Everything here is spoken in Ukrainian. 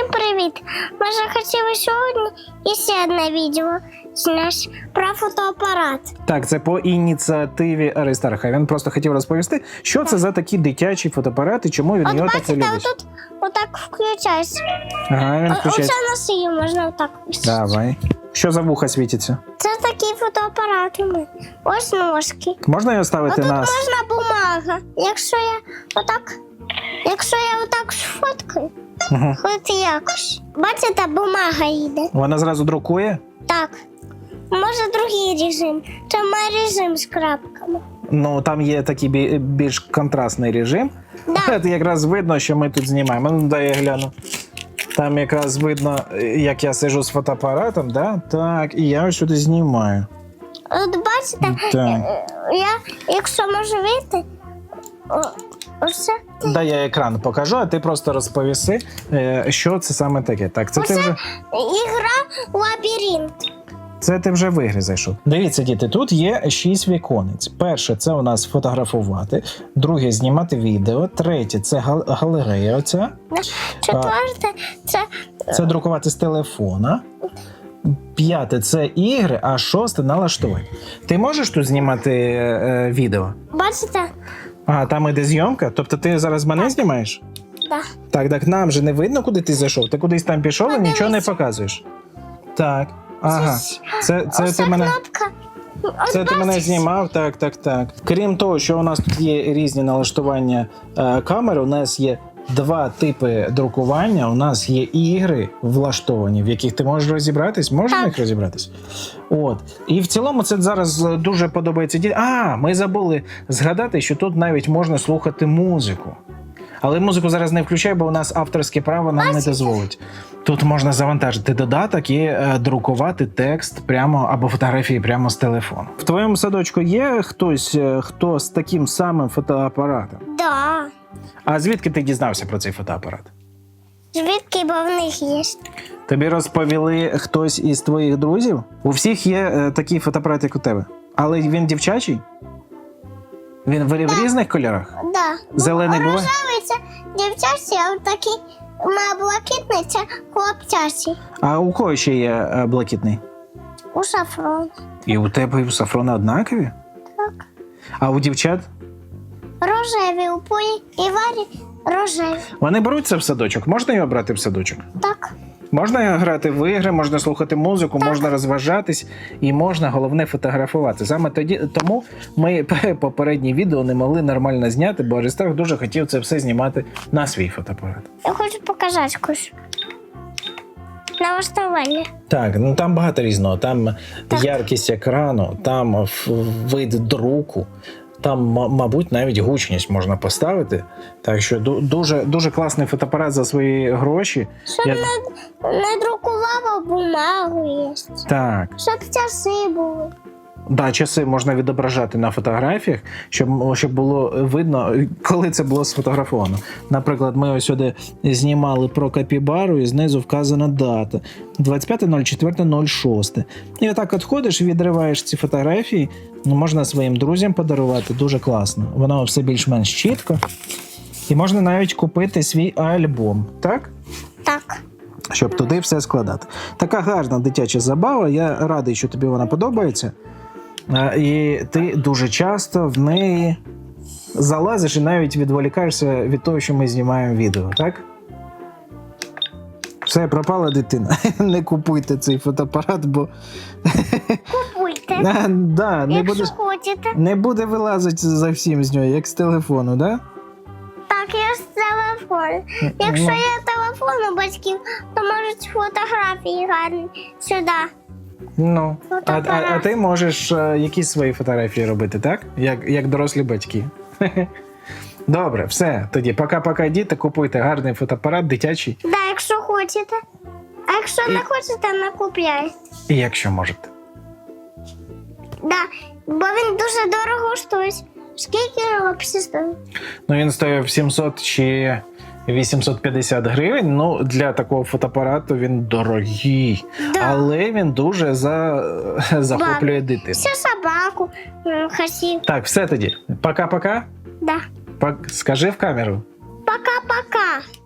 Всім привіт! Ми захотіли сьогодні і ще одне відео знаєш, про фотоапарат. Так, це по ініціативі Аристарха. Він просто хотів розповісти, що це за такі дитячі фотоапарати, чому він От його так бачите, любить. отут отак включається. Ага, він включається. Оце на шию можна отак. Давай. Що за вуха світиться? Це такі фотоапарати. ми. Ось ножки. Можна його ставити Отут на. можна бумага. Якщо я отак, якщо я отак сфоткаю, Угу. хоч якось. Бачите, бумага йде. Вона зразу друкує? Так. Може другий режим. Це має режим з крапками. Ну там є такий більш контрастний режим. Да. Це якраз видно, що ми тут знімаємо. Ну, дай я гляну. Там якраз видно, як я сижу з фотоапаратом, да? так, і я ось сюди знімаю. От бачите, Так. е, я, якщо можу вийти, о, оце. Дай я екран покажу, а ти просто розповіси, е, що це саме таке. Так, це ти вже. ігра лабіринт. Це ти вже в ігри зайшов. Дивіться, діти, тут є шість віконець. Перше це у нас фотографувати, друге знімати відео, третє це гал- галерея. Оця, Четверте, це це друкувати з телефона. П'яте це ігри, а шосте налаштування. Ти можеш тут знімати е, відео? бачите? А, там іде зйомка. Тобто ти зараз мене знімаєш? Да. Так, так нам же не видно, куди ти зайшов. Ти кудись там пішов і нічого не показуєш. Так. Ага. Це, це ти мене. кнопка. Це ти мене бачиш? знімав, так, так, так. Крім того, що у нас тут є різні налаштування е, камер, у нас є два типи друкування. У нас є ігри влаштовані, в яких ти можеш розібратись. Можна їх розібратись? От. І в цілому це зараз дуже подобається. А, ми забули згадати, що тут навіть можна слухати музику. Але музику зараз не включай, бо у нас авторське право нам не дозволить. Тут можна завантажити додаток і е, друкувати текст прямо або фотографії прямо з телефону. В твоєму садочку є хтось, е, хто з таким самим фотоапаратом? Да. А звідки ти дізнався про цей фотоапарат? Звідки бо в них є? Тобі розповіли хтось із твоїх друзів? У всіх є е, такий фотоапарат, як у тебе. Але він дівчачий? Він в, в різних кольорах? Да. Зелений буває? Рожевий це дівчачий, а такий має блакитний це хлопчачий. А у кого ще є е, блакитний? У шафрон. І у тебе і у Сафрона однакові? Так. А у дівчат? Рожеві у полі і варі рожеві. Вони беруться в садочок. Можна його брати в садочок? Так. Можна грати в ігри, можна слухати музику, можна розважатись і можна головне фотографувати. Саме тоді тому ми попереднє відео не могли нормально зняти, бо Аристарх дуже хотів це все знімати на свій фотоапарат. Я хочу показати кусь. Налаштування. Так, ну там багато різного. Там яркість екрану, там вид друку. Там, мабуть, навіть гучність можна поставити. Так що дуже, дуже класний фотоапарат за свої гроші. Щоб Я- не, не друкувала бумагу є. Так, Щоб часи були. Да, часи можна відображати на фотографіях, щоб, щоб було видно, коли це було сфотографовано. Наприклад, ми ось сюди знімали про капібару, і знизу вказана дата 25.04.06. І отак от ходиш, відриваєш ці фотографії, ну, можна своїм друзям подарувати, дуже класно. Воно все більш-менш чітко. І можна навіть купити свій альбом, так? Так. щоб туди все складати. Така гарна дитяча забава. Я радий, що тобі вона подобається. Е, І ти дуже часто в неї залазиш і навіть відволікаєшся від того, що ми знімаємо відео, так? Все, пропала дитина. Не купуйте цей фотоапарат, бо Купуйте. А, да, не, Якщо буде, хочете. не буде вилазити за всім з нього, як з телефону, да? Так, я ж телефон. Якщо Ну. є телефон у батьків, то можуть фотографії гарні сюди. Ну, а, а, а ти можеш е, якісь свої фотографії робити, так? Як, як дорослі батьки. Добре, все. Тоді пока-пока, діти, купуйте гарний фотоапарат, дитячий, Да, якщо хочете. А якщо І- не хочете, не купляйте. і якщо можете. Да, бо він дуже дорого стоїть. Скільки його стоїть? Ну, він стоїв 700 чи 850 гривень. Ну, для такого фотоапарату він дорогий. Да. Але він дуже за... захоплює дитину. Всю собаку м, хотів. Так, все тоді. Пока-пока. Да. Скажи в камеру. Пока-пока.